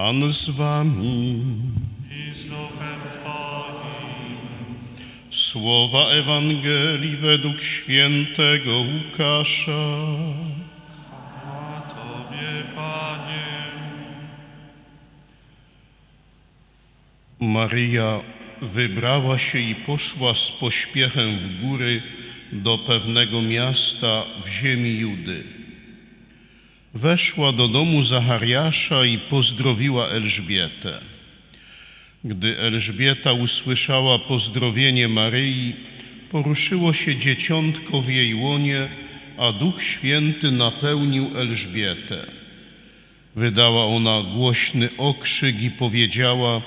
Pan z wami. i z duchem Twoim. Słowa Ewangelii według świętego Łukasza. A Tobie, Panie. Maryja wybrała się i poszła z pośpiechem w góry do pewnego miasta w ziemi Judy. Weszła do domu Zachariasza i pozdrowiła Elżbietę. Gdy Elżbieta usłyszała pozdrowienie Maryi, poruszyło się dzieciątko w jej łonie, a Duch Święty napełnił Elżbietę. Wydała ona głośny okrzyk i powiedziała: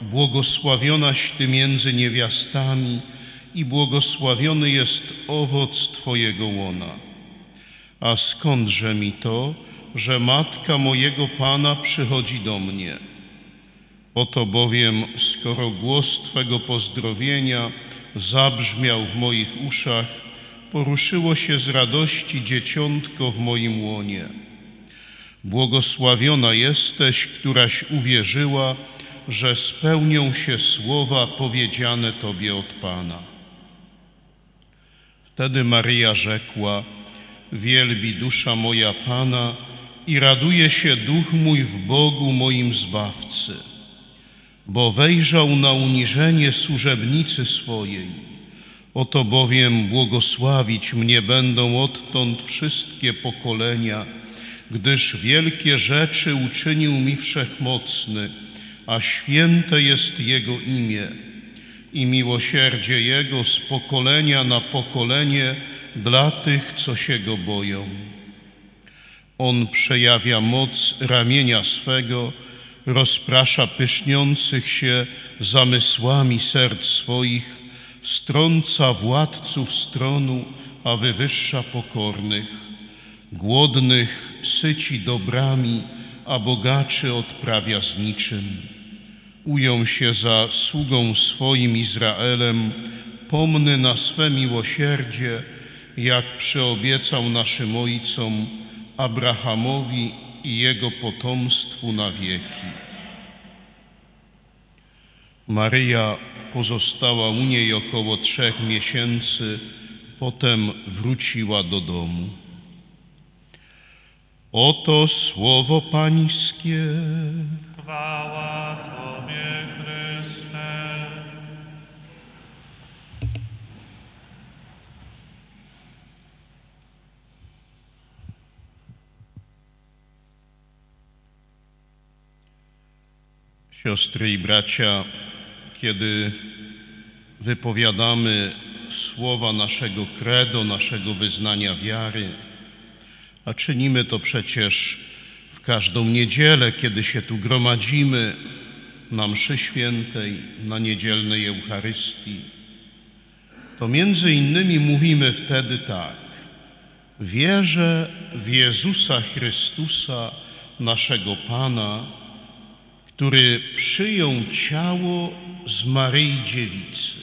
Błogosławionaś Ty między niewiastami i błogosławiony jest owoc Twojego łona. A skądże mi to, że matka mojego Pana przychodzi do mnie? Oto bowiem, skoro głos Twego pozdrowienia zabrzmiał w moich uszach, poruszyło się z radości dzieciątko w moim łonie. Błogosławiona jesteś, któraś uwierzyła, że spełnią się słowa powiedziane Tobie od Pana. Wtedy Maryja rzekła: Wielbi dusza moja Pana i raduje się duch mój w Bogu moim Zbawcy, bo wejrzał na uniżenie służebnicy swojej. Oto bowiem błogosławić mnie będą odtąd wszystkie pokolenia, gdyż wielkie rzeczy uczynił mi Wszechmocny, a święte jest Jego imię i miłosierdzie Jego z pokolenia na pokolenie dla tych, co się Go boją. On przejawia moc ramienia swego, rozprasza pyszniących się zamysłami serc swoich, strąca władców stronu, a wywyższa pokornych. Głodnych syci dobrami, a bogaczy odprawia z niczym. Ujął się za sługą swoim Izraelem, pomny na swe miłosierdzie, jak przyobiecał naszym ojcom, Abrahamowi i jego potomstwu na wieki. Maryja pozostała u niej około trzech miesięcy, potem wróciła do domu. Oto słowo Pańskie. Chwała Tobie, Chryste. Siostry i bracia, kiedy wypowiadamy słowa naszego credo, naszego wyznania wiary, a czynimy to przecież w każdą niedzielę, kiedy się tu gromadzimy na mszy świętej, na niedzielnej Eucharystii, to między innymi mówimy wtedy tak. Wierzę w Jezusa Chrystusa, naszego Pana, który przyjął ciało z Maryi Dziewicy.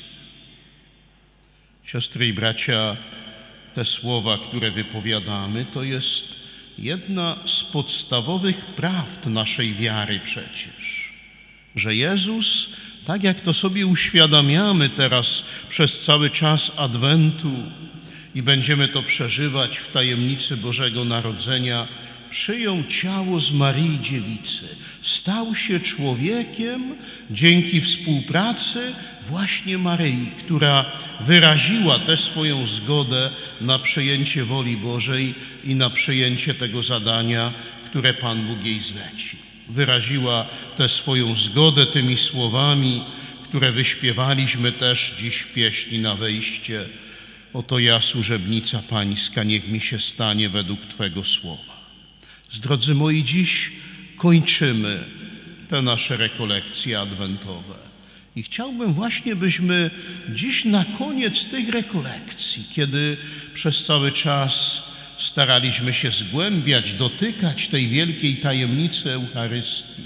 Siostry i bracia, te słowa, które wypowiadamy, to jest jedna z podstawowych prawd naszej wiary przecież. Że Jezus, tak jak to sobie uświadamiamy teraz przez cały czas Adwentu i będziemy to przeżywać w tajemnicy Bożego Narodzenia, przyjął ciało z Maryi Dziewicy. Stał się człowiekiem dzięki współpracy właśnie Maryi, która wyraziła tę swoją zgodę na przyjęcie woli Bożej i na przyjęcie tego zadania, które Pan Bóg jej zlecił. Wyraziła tę swoją zgodę tymi słowami, które wyśpiewaliśmy też dziś pieśni na wejście. Oto ja, służebnica Pańska, niech mi się stanie według Twego słowa. Drodzy moi, dziś kończymy te nasze rekolekcje adwentowe. I chciałbym właśnie, byśmy dziś na koniec tych rekolekcji, kiedy przez cały czas staraliśmy się zgłębiać, dotykać tej wielkiej tajemnicy Eucharystii,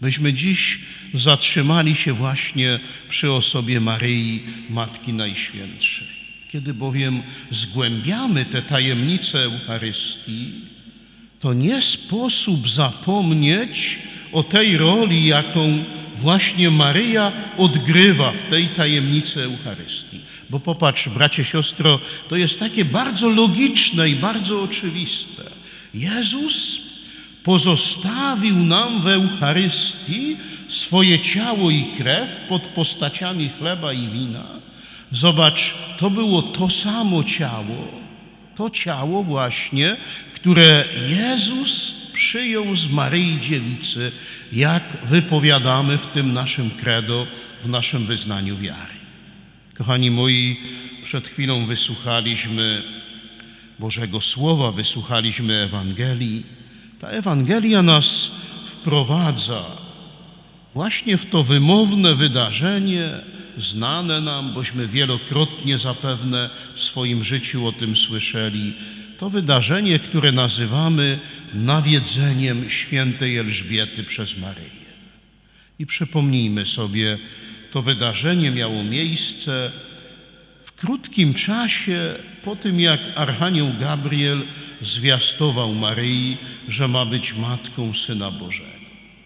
byśmy dziś zatrzymali się właśnie przy osobie Maryi, Matki Najświętszej. Kiedy bowiem zgłębiamy te tajemnice Eucharystii, to nie sposób zapomnieć o tej roli, jaką właśnie Maryja odgrywa w tej tajemnicy Eucharystii. Bo popatrz, bracie, siostro, to jest takie bardzo logiczne i bardzo oczywiste. Jezus pozostawił nam w Eucharystii swoje ciało i krew pod postaciami chleba i wina. Zobacz, to było to samo ciało, to ciało właśnie, które Jezus przyjął z Maryi Dziewicy, jak wypowiadamy w tym naszym credo, w naszym wyznaniu wiary. Kochani moi, przed chwilą wysłuchaliśmy Bożego Słowa, wysłuchaliśmy Ewangelii. Ta Ewangelia nas wprowadza właśnie w to wymowne wydarzenie, znane nam, bośmy wielokrotnie zapewne w swoim życiu o tym słyszeli. To wydarzenie, które nazywamy nawiedzeniem świętej Elżbiety przez Maryję. I przypomnijmy sobie, to wydarzenie miało miejsce w krótkim czasie po tym, jak Archanioł Gabriel zwiastował Maryi, że ma być matką Syna Bożego.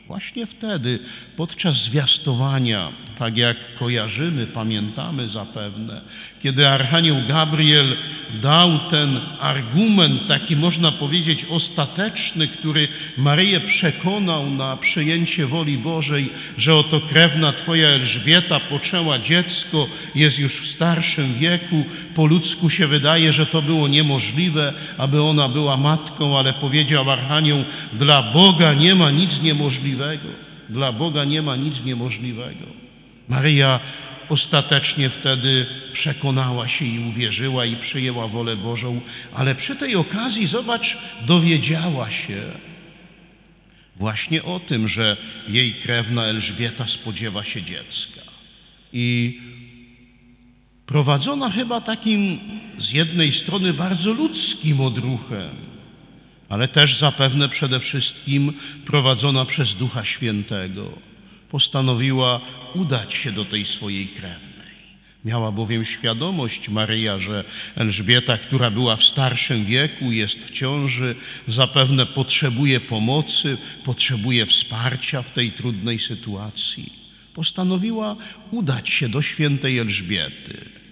Właśnie wtedy, podczas zwiastowania, tak jak kojarzymy, pamiętamy zapewne, kiedy Archanioł Gabriel dał ten argument, taki można powiedzieć ostateczny, który Maryję przekonał na przyjęcie woli Bożej, że oto krewna Twoja Elżbieta poczęła dziecko, jest już w starszym wieku, po ludzku się wydaje, że to było niemożliwe, aby ona była matką, ale powiedział Archanioł, dla Boga nie ma nic niemożliwego. Dla Boga nie ma nic niemożliwego. Maryja ostatecznie wtedy przekonała się i uwierzyła i przyjęła wolę Bożą, ale przy tej okazji, zobacz, dowiedziała się właśnie o tym, że jej krewna Elżbieta spodziewa się dziecka. I prowadzona chyba takim z jednej strony bardzo ludzkim odruchem, ale też zapewne przede wszystkim prowadzona przez Ducha Świętego, postanowiła udać się do tej swojej krewnej. Miała bowiem świadomość Maryja, że Elżbieta, która była w starszym wieku, jest w ciąży, zapewne potrzebuje pomocy, potrzebuje wsparcia w tej trudnej sytuacji. Postanowiła udać się do świętej Elżbiety.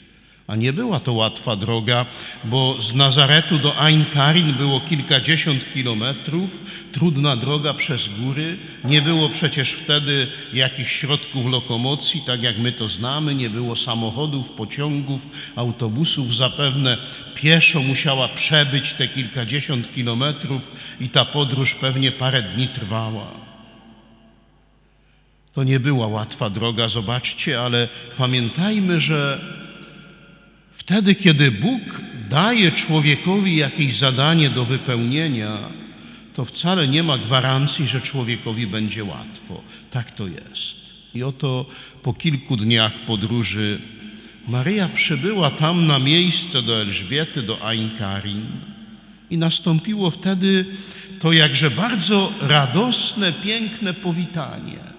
A nie była to łatwa droga, bo z Nazaretu do Ain Karin było kilkadziesiąt kilometrów, trudna droga przez góry. Nie było przecież wtedy jakichś środków lokomocji, tak jak my to znamy, nie było samochodów, pociągów, autobusów. Zapewne pieszo musiała przebyć te kilkadziesiąt kilometrów i ta podróż pewnie parę dni trwała. To nie była łatwa droga, zobaczcie, ale pamiętajmy, że Wtedy, kiedy Bóg daje człowiekowi jakieś zadanie do wypełnienia, to wcale nie ma gwarancji, że człowiekowi będzie łatwo. Tak to jest. I oto po kilku dniach podróży Maryja przybyła tam na miejsce do Elżbiety, do Ainkarin i nastąpiło wtedy to jakże bardzo radosne, piękne powitanie.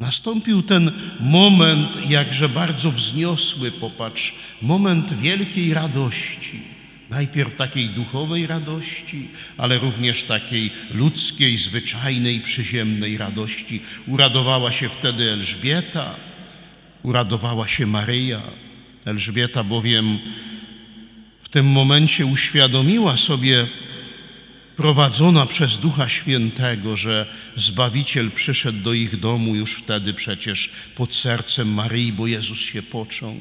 Nastąpił ten moment, jakże bardzo wzniosły, popatrz, moment wielkiej radości. Najpierw takiej duchowej radości, ale również takiej ludzkiej, zwyczajnej, przyziemnej radości. Uradowała się wtedy Elżbieta, uradowała się Maryja. Elżbieta bowiem w tym momencie uświadomiła sobie prowadzona przez Ducha Świętego, że Zbawiciel przyszedł do ich domu już wtedy przecież pod sercem Maryi, bo Jezus się począł.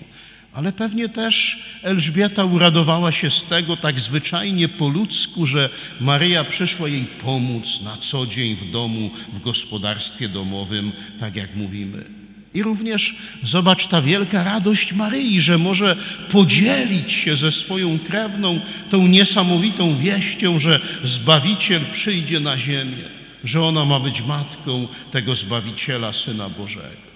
Ale pewnie też Elżbieta uradowała się z tego tak zwyczajnie po ludzku, że Maryja przyszła jej pomóc na co dzień w domu, w gospodarstwie domowym, tak jak mówimy. I również zobacz ta wielka radość Maryi, że może podzielić się ze swoją krewną tą niesamowitą wieścią, że Zbawiciel przyjdzie na ziemię, że ona ma być matką tego Zbawiciela, Syna Bożego.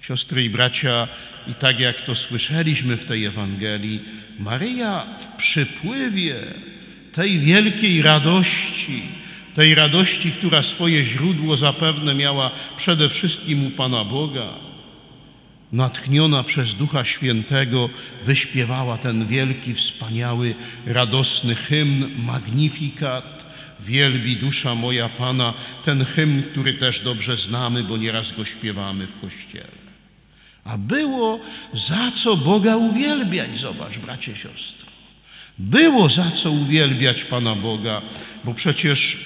Siostry i bracia, i tak jak to słyszeliśmy w tej Ewangelii, Maryja w przypływie tej wielkiej radości, tej radości, która swoje źródło zapewne miała przede wszystkim u Pana Boga, natchniona przez Ducha Świętego, wyśpiewała ten wielki, wspaniały, radosny hymn, magnifikat, wielbi dusza moja Pana, ten hymn, który też dobrze znamy, bo nieraz go śpiewamy w kościele. A było za co Boga uwielbiać, zobacz, bracie, siostro. Było za co uwielbiać Pana Boga, bo przecież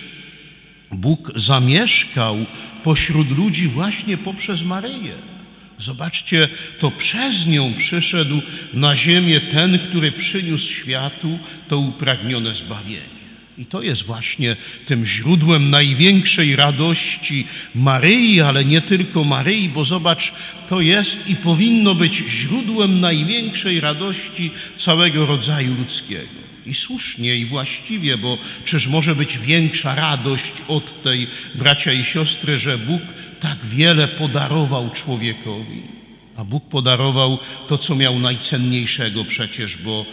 Bóg zamieszkał pośród ludzi właśnie poprzez Maryję. Zobaczcie, to przez nią przyszedł na ziemię ten, który przyniósł światu to upragnione zbawienie. I to jest właśnie tym źródłem największej radości Maryi, ale nie tylko Maryi, bo zobacz, to jest i powinno być źródłem największej radości całego rodzaju ludzkiego. I słusznie, i właściwie, bo czyż może być większa radość od tej, bracia i siostry, że Bóg tak wiele podarował człowiekowi. A Bóg podarował to, co miał najcenniejszego przecież, bo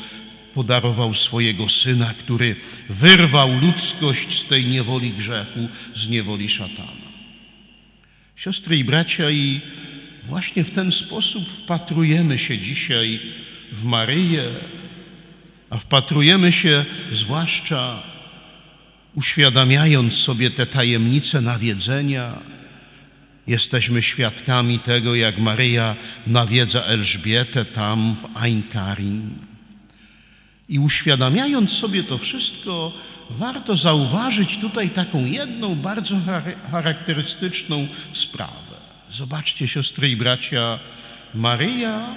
podarował swojego Syna, który wyrwał ludzkość z tej niewoli grzechu, z niewoli szatana. Siostry i bracia, i właśnie w ten sposób wpatrujemy się dzisiaj w Maryję, a wpatrujemy się zwłaszcza uświadamiając sobie te tajemnice nawiedzenia, jesteśmy świadkami tego, jak Maryja nawiedza Elżbietę tam w Ein Karin. I uświadamiając sobie to wszystko, warto zauważyć tutaj taką jedną bardzo charakterystyczną sprawę. Zobaczcie, siostry i bracia, Maryja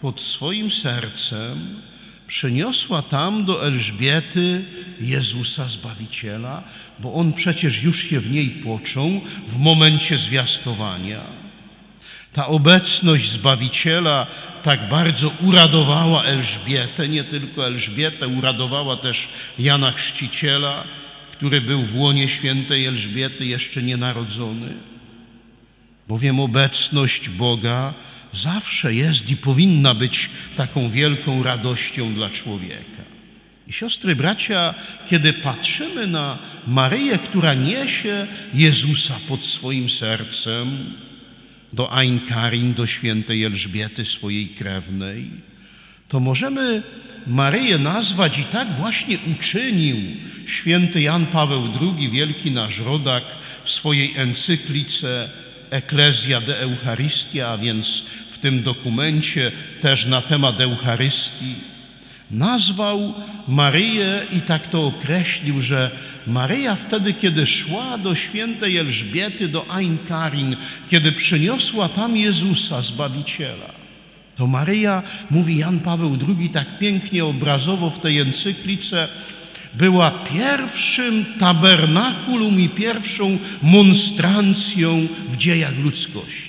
pod swoim sercem przyniosła tam do Elżbiety Jezusa Zbawiciela, bo on przecież już się w niej począł w momencie zwiastowania. Ta obecność Zbawiciela tak bardzo uradowała Elżbietę, nie tylko Elżbietę, uradowała też Jana Chrzciciela, który był w łonie świętej Elżbiety jeszcze nienarodzony. Bowiem obecność Boga zawsze jest i powinna być taką wielką radością dla człowieka. I siostry, bracia, kiedy patrzymy na Maryję, która niesie Jezusa pod swoim sercem do Ein Karin, do świętej Elżbiety, swojej krewnej, to możemy Maryję nazwać i tak właśnie uczynił święty Jan Paweł II, wielki nasz rodak, w swojej encyklice Ecclesia de Eucharistia, a więc w tym dokumencie też na temat Eucharystii, nazwał Maryję i tak to określił, że Maryja wtedy, kiedy szła do świętej Elżbiety, do Ein Karin, kiedy przyniosła tam Jezusa, Zbawiciela, to Maryja, mówi Jan Paweł II tak pięknie obrazowo w tej encyklice, była pierwszym tabernakulum i pierwszą monstrancją w dziejach ludzkości.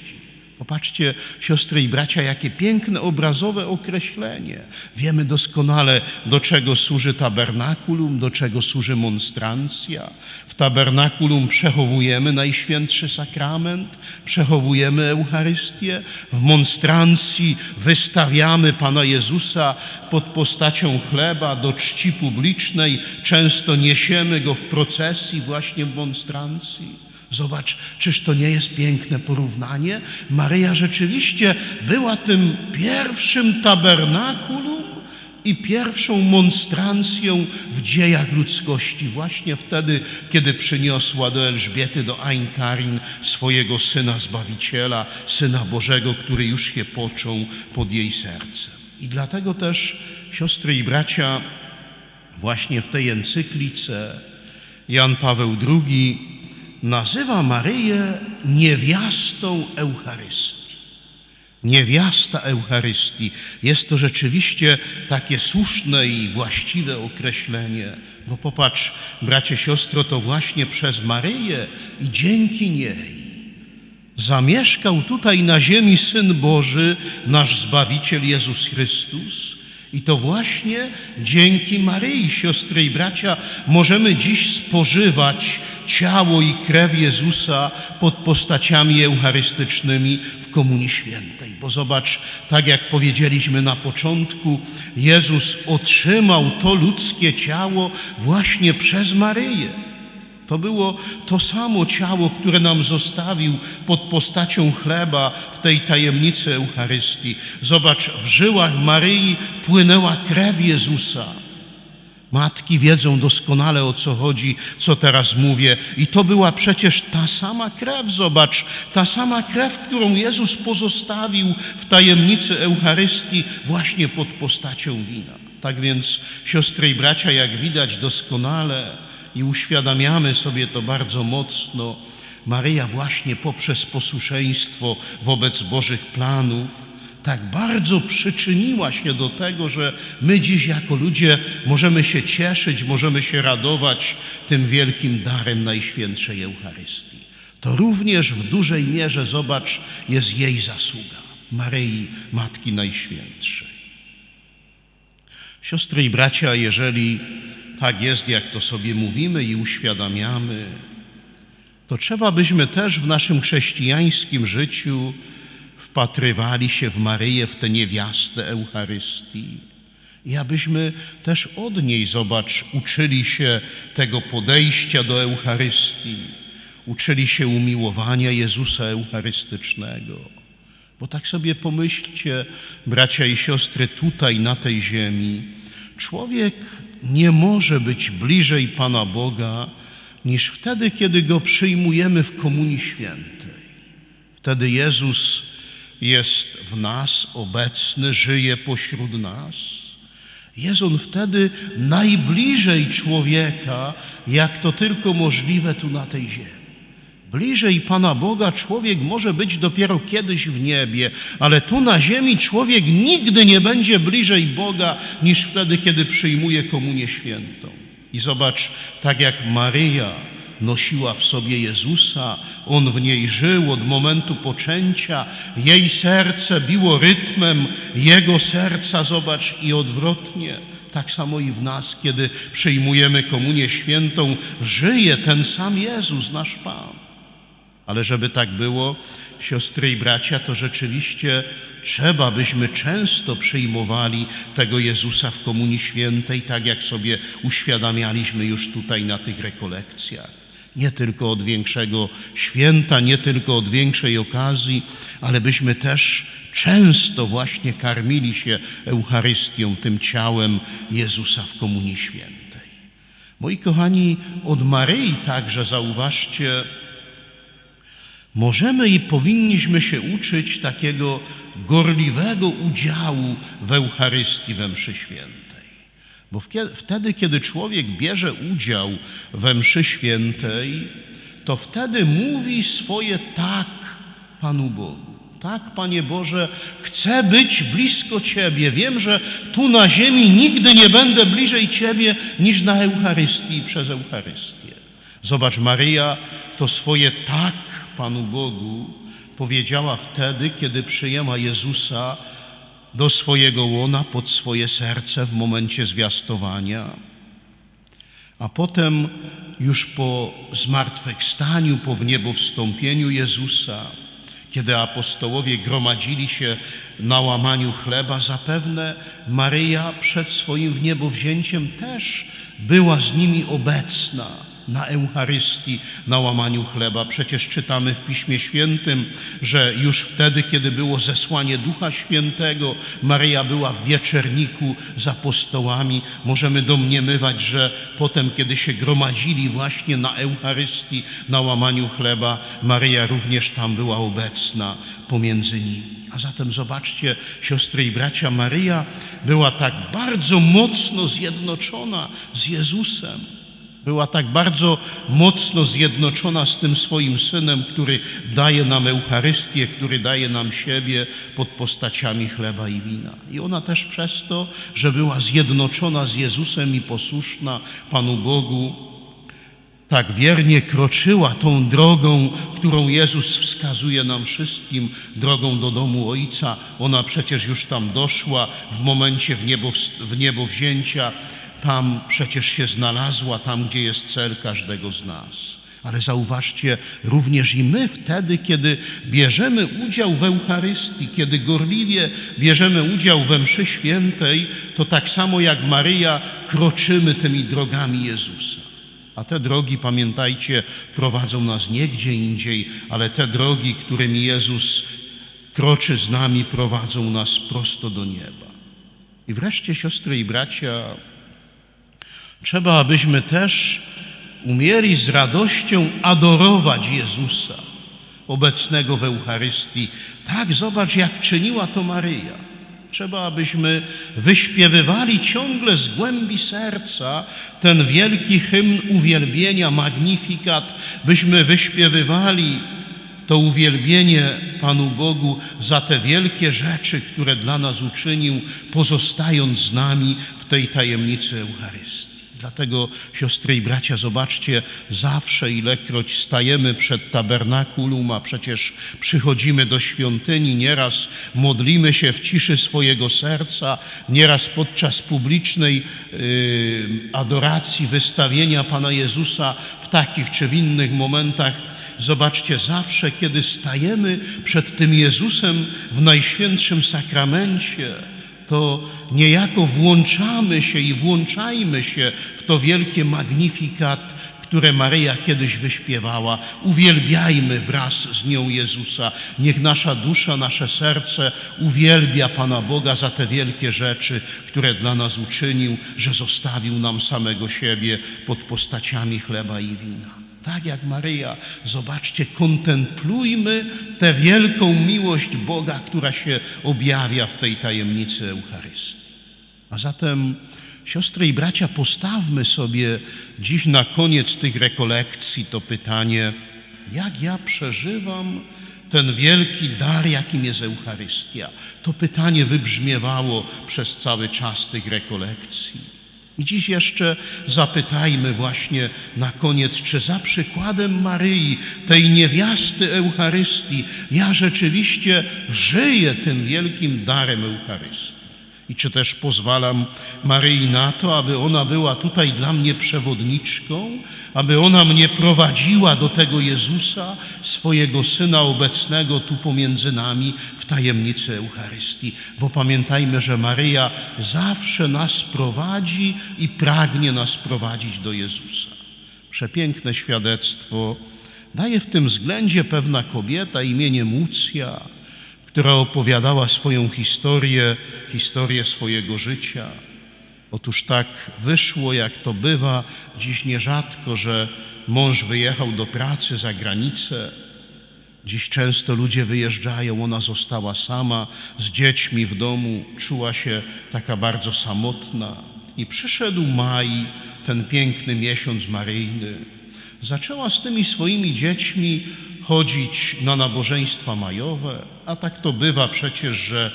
Popatrzcie, siostry i bracia, jakie piękne obrazowe określenie. Wiemy doskonale, do czego służy tabernakulum, do czego służy monstrancja. W tabernakulum przechowujemy Najświętszy Sakrament, przechowujemy Eucharystię. W monstrancji wystawiamy Pana Jezusa pod postacią chleba do czci publicznej. Często niesiemy Go w procesji właśnie w monstrancji. Zobacz, czyż to nie jest piękne porównanie? Maryja rzeczywiście była tym pierwszym tabernakulum i pierwszą monstrancją w dziejach ludzkości, właśnie wtedy, kiedy przyniosła do Elżbiety, do Ein Karin swojego Syna Zbawiciela, Syna Bożego, który już się począł pod jej sercem. I dlatego też, siostry i bracia, właśnie w tej encyklice Jan Paweł II nazywa Maryję niewiastą Eucharystii. Niewiasta Eucharystii. Jest to rzeczywiście takie słuszne i właściwe określenie, bo popatrz, bracie, siostro, to właśnie przez Maryję i dzięki niej zamieszkał tutaj na ziemi Syn Boży, nasz Zbawiciel Jezus Chrystus. I to właśnie dzięki Maryi, siostry i bracia, możemy dziś spożywać ciało i krew Jezusa pod postaciami eucharystycznymi w Komunii Świętej. Bo zobacz, tak jak powiedzieliśmy na początku, Jezus otrzymał to ludzkie ciało właśnie przez Maryję. To było to samo ciało, które nam zostawił pod postacią chleba w tej tajemnicy Eucharystii. Zobacz, w żyłach Maryi płynęła krew Jezusa. Matki wiedzą doskonale o co chodzi, co teraz mówię. I to była przecież ta sama krew, zobacz, ta sama krew, którą Jezus pozostawił w tajemnicy Eucharystii właśnie pod postacią wina. Tak więc, siostry i bracia, jak widać doskonale i uświadamiamy sobie to bardzo mocno, Maryja właśnie poprzez posłuszeństwo wobec Bożych planów tak bardzo przyczyniła się do tego, że my dziś jako ludzie możemy się cieszyć, możemy się radować tym wielkim darem Najświętszej Eucharystii. To również w dużej mierze, zobacz, jest jej zasługa, Maryi, Matki Najświętszej. Siostry i bracia, jeżeli tak jest, jak to sobie mówimy i uświadamiamy, to trzeba byśmy też w naszym chrześcijańskim życiu wpatrywali się w Maryję, w tę niewiastę Eucharystii. I abyśmy też od niej, zobacz, uczyli się tego podejścia do Eucharystii, uczyli się umiłowania Jezusa Eucharystycznego. Bo tak sobie pomyślcie, bracia i siostry, tutaj na tej ziemi, człowiek nie może być bliżej Pana Boga niż wtedy, kiedy Go przyjmujemy w Komunii Świętej. Wtedy Jezus jest w nas obecny, żyje pośród nas. Jest On wtedy najbliżej człowieka, jak to tylko możliwe tu na tej ziemi. Bliżej Pana Boga człowiek może być dopiero kiedyś w niebie, ale tu na ziemi człowiek nigdy nie będzie bliżej Boga niż wtedy, kiedy przyjmuje Komunię Świętą. I zobacz, tak jak Maryja nosiła w sobie Jezusa, On w niej żył od momentu poczęcia, jej serce biło rytmem Jego serca, zobacz, i odwrotnie. Tak samo i w nas, kiedy przyjmujemy Komunię Świętą, żyje ten sam Jezus, nasz Pan. Ale żeby tak było, siostry i bracia, to rzeczywiście trzeba, byśmy często przyjmowali tego Jezusa w Komunii Świętej, tak jak sobie uświadamialiśmy już tutaj na tych rekolekcjach. Nie tylko od większego święta, nie tylko od większej okazji, ale byśmy też często właśnie karmili się Eucharystią, tym ciałem Jezusa w Komunii Świętej. Moi kochani, od Maryi także zauważcie, możemy i powinniśmy się uczyć takiego gorliwego udziału w Eucharystii we mszy świętej. Bo wtedy, kiedy człowiek bierze udział we mszy świętej, to wtedy mówi swoje tak Panu Bogu. Tak, Panie Boże, chcę być blisko Ciebie. Wiem, że tu na ziemi nigdy nie będę bliżej Ciebie niż na Eucharystii przez Eucharystię. Zobacz, Maryja to swoje tak Panu Bogu powiedziała wtedy, kiedy przyjęła Jezusa do swojego łona pod swoje serce w momencie zwiastowania, a potem już po zmartwychwstaniu, po wniebowstąpieniu Jezusa, kiedy apostołowie gromadzili się na łamaniu chleba, zapewne Maryja przed swoim wniebowzięciem też była z nimi obecna na Eucharystii, na łamaniu chleba. Przecież czytamy w Piśmie Świętym, że już wtedy, kiedy było zesłanie Ducha Świętego, Maryja była w wieczerniku z apostołami. Możemy domniemywać, że potem, kiedy się gromadzili właśnie na Eucharystii, na łamaniu chleba, Maryja również tam była obecna pomiędzy nimi. A zatem zobaczcie, siostry i bracia, Maryja była tak bardzo mocno zjednoczona z Jezusem. Była tak bardzo mocno zjednoczona z tym swoim synem, który daje nam Eucharystię, który daje nam siebie pod postaciami chleba i wina. I ona też przez to, że była zjednoczona z Jezusem i posłuszna Panu Bogu, tak wiernie kroczyła tą drogą, którą Jezus wskazuje nam wszystkim, drogą do domu Ojca. Ona przecież już tam doszła w momencie w niebo, w niebo wzięcia tam przecież się znalazła, tam gdzie jest cel każdego z nas. Ale zauważcie, również i my wtedy, kiedy bierzemy udział w Eucharystii, kiedy gorliwie bierzemy udział we mszy świętej, to tak samo jak Maryja kroczymy tymi drogami Jezusa. A te drogi, pamiętajcie, prowadzą nas nie gdzie indziej, ale te drogi, którymi Jezus kroczy z nami, prowadzą nas prosto do nieba. I wreszcie, siostry i bracia, Trzeba, abyśmy też umieli z radością adorować Jezusa obecnego w Eucharystii. Tak, zobacz, jak czyniła to Maryja. Trzeba, abyśmy wyśpiewywali ciągle z głębi serca ten wielki hymn uwielbienia, magnifikat, byśmy wyśpiewywali to uwielbienie Panu Bogu za te wielkie rzeczy, które dla nas uczynił, pozostając z nami w tej tajemnicy Eucharystii. Dlatego, siostry i bracia, zobaczcie, zawsze ilekroć stajemy przed tabernakulum, a przecież przychodzimy do świątyni, nieraz modlimy się w ciszy swojego serca, nieraz podczas publicznej yy, adoracji, wystawienia Pana Jezusa w takich czy w innych momentach, Zobaczcie, zawsze kiedy stajemy przed tym Jezusem w Najświętszym Sakramencie, to niejako włączamy się i włączajmy się w to wielkie magnifikat, które Maryja kiedyś wyśpiewała. Uwielbiajmy wraz z nią Jezusa. Niech nasza dusza, nasze serce uwielbia Pana Boga za te wielkie rzeczy, które dla nas uczynił, że zostawił nam samego siebie pod postaciami chleba i wina. Tak jak Maryja, zobaczcie, kontemplujmy tę wielką miłość Boga, która się objawia w tej tajemnicy Eucharystii. A zatem, siostry i bracia, postawmy sobie dziś na koniec tych rekolekcji to pytanie, jak ja przeżywam ten wielki dar, jakim jest Eucharystia. To pytanie wybrzmiewało przez cały czas tych rekolekcji. I dziś jeszcze zapytajmy właśnie na koniec, czy za przykładem Maryi, tej niewiasty Eucharystii, ja rzeczywiście żyję tym wielkim darem Eucharystii. I czy też pozwalam Maryi na to, aby ona była tutaj dla mnie przewodniczką, aby ona mnie prowadziła do tego Jezusa, swojego Syna obecnego tu pomiędzy nami w tajemnicy Eucharystii. Bo pamiętajmy, że Maryja zawsze nas prowadzi i pragnie nas prowadzić do Jezusa. Przepiękne świadectwo daje w tym względzie pewna kobieta imieniem Łucja, która opowiadała swoją historię, historię swojego życia. Otóż tak wyszło, jak to bywa dziś nierzadko, że mąż wyjechał do pracy za granicę. Dziś często ludzie wyjeżdżają, ona została sama z dziećmi w domu, czuła się taka bardzo samotna. I przyszedł maj, ten piękny miesiąc maryjny. Zaczęła z tymi swoimi dziećmi chodzić na nabożeństwa majowe, a tak to bywa przecież, że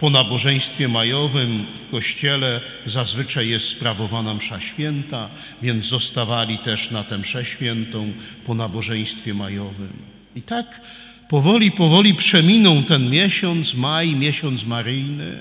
po nabożeństwie majowym w kościele zazwyczaj jest sprawowana msza święta, więc zostawali też na tę mszę świętą po nabożeństwie majowym. I tak powoli, powoli przeminął ten miesiąc, maj, miesiąc maryjny.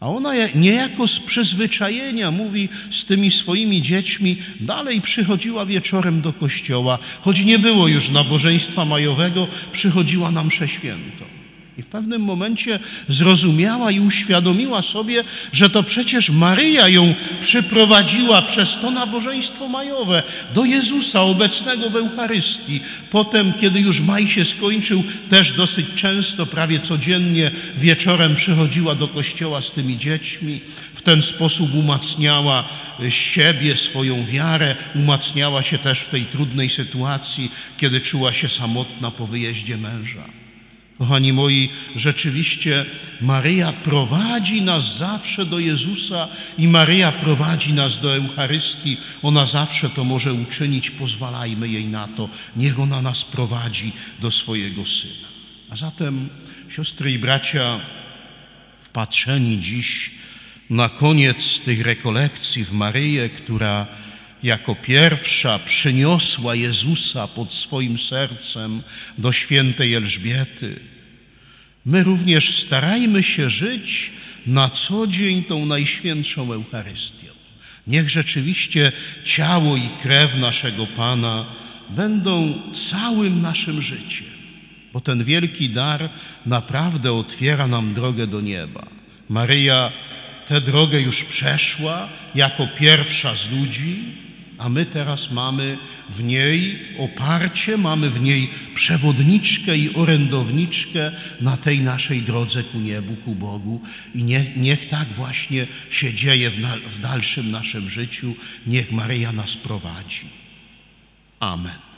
A ona niejako z przyzwyczajenia, mówi, z tymi swoimi dziećmi, dalej przychodziła wieczorem do kościoła. Choć nie było już nabożeństwa majowego, przychodziła na mszę świętą. I w pewnym momencie zrozumiała i uświadomiła sobie, że to przecież Maryja ją przyprowadziła przez to nabożeństwo majowe do Jezusa obecnego w Eucharystii. Potem, kiedy już maj się skończył, też dosyć często, prawie codziennie wieczorem przychodziła do kościoła z tymi dziećmi. W ten sposób umacniała siebie, swoją wiarę, umacniała się też w tej trudnej sytuacji, kiedy czuła się samotna po wyjeździe męża. Kochani moi, rzeczywiście Maryja prowadzi nas zawsze do Jezusa i Maryja prowadzi nas do Eucharystii. Ona zawsze to może uczynić, pozwalajmy jej na to. Niech ona nas prowadzi do swojego Syna. A zatem, siostry i bracia, wpatrzeni dziś na koniec tych rekolekcji w Maryję, która jako pierwsza przyniosła Jezusa pod swoim sercem do świętej Elżbiety. My również starajmy się żyć na co dzień tą najświętszą Eucharystią. Niech rzeczywiście ciało i krew naszego Pana będą całym naszym życiem, bo ten wielki dar naprawdę otwiera nam drogę do nieba. Maryja tę drogę już przeszła jako pierwsza z ludzi, a my teraz mamy w niej oparcie, mamy w niej przewodniczkę i orędowniczkę na tej naszej drodze ku niebu, ku Bogu. I nie, niech tak właśnie się dzieje w, na, w dalszym naszym życiu. Niech Maryja nas prowadzi. Amen.